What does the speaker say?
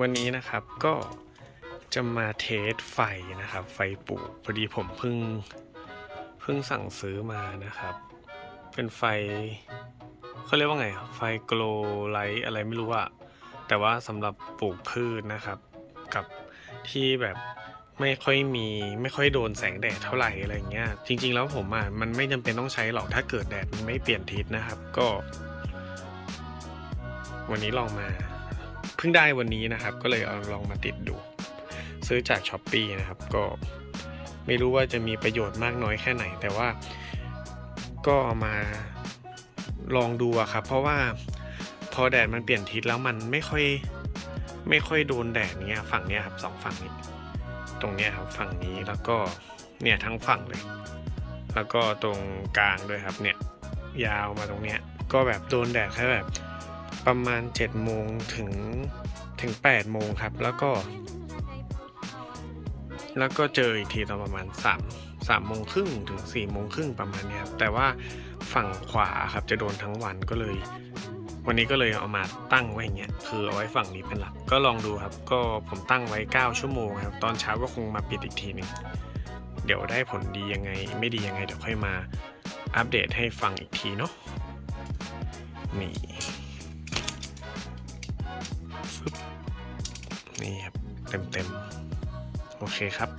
วันนี้นะครับก็จะมาเทสไฟนะครับ ไฟปลูกพอดีผมเพิ่งเพิ่งสั่งซื้อมานะครับ เป็นไฟเขาเรียกว่าไง ไฟโกลไลท์อะไรไม่รู้อะแต่ว่าสำหรับปลูกพืชนะครับ กับที่แบบไม่ค่อยมีไม่ค่อยโดนแสงแดดเท่าไหร่อะไรเงี้ยจริง ๆ แล้วผมอะมันไม่จำเป็นต้องใช้หรอกถ้าเกิดแดดมันไม่เปลี่ยนทิศนะครับก็ วันนี้ลองมา พิ่งได้วันนี้นะครับ ก็เลยเอาลองมาติดดู ซื้อจากช้อปปีนะครับ ก็ไม่รู้ว่าจะมีประโยชน์มากน้อยแค่ไหน แต่ว่าก็เอามาลองดูอะครับ เพราะว่าพอแดดมันเปลี่ยนทิศแล้วมันไม่ค่อยไม่ค่อยโดนแดดเนี้ยฝั่งเนี้ยครับสองฝั่งนี้ ตรงเนี้ยครับฝั่งนี้แล้วก็เนี่ยทั้งฝั่งเลย แล้วก็ตรงกลางด้วยครับเนี่ยยาวมาตรงเนี้ยก็แบบโดนแดดแค่แบบ ประมาณ7โมงถึงถึง8โมงครับ แล้วก็ แล้วก็เจออีกทีตอนประมาณ3 3โมงครึ่งถึง4โมงครึ่งประมาณนี้ครับแต่ว่าฝั่งขวาครับจะโดนทั้งวันก็เลย วันนี้ก็เลยเอามาตั้งไว้อย่างเงี้ยคือเอาไว้ฝั่งนี้เป็นหลักก็ลองดูครับ ก็ผมตั้งไว้ 9 ชั่วโมงครับ ตอนเช้าก็คงมาปิดอีกทีหนึงเดี๋ยวได้ผลดียังไง ไม่ดียังไงเดี๋ยวค่อยมาอัปเดตให้ฟังอีกทีเนาะนี่ นี่ครับเต็มๆ โอเคครับ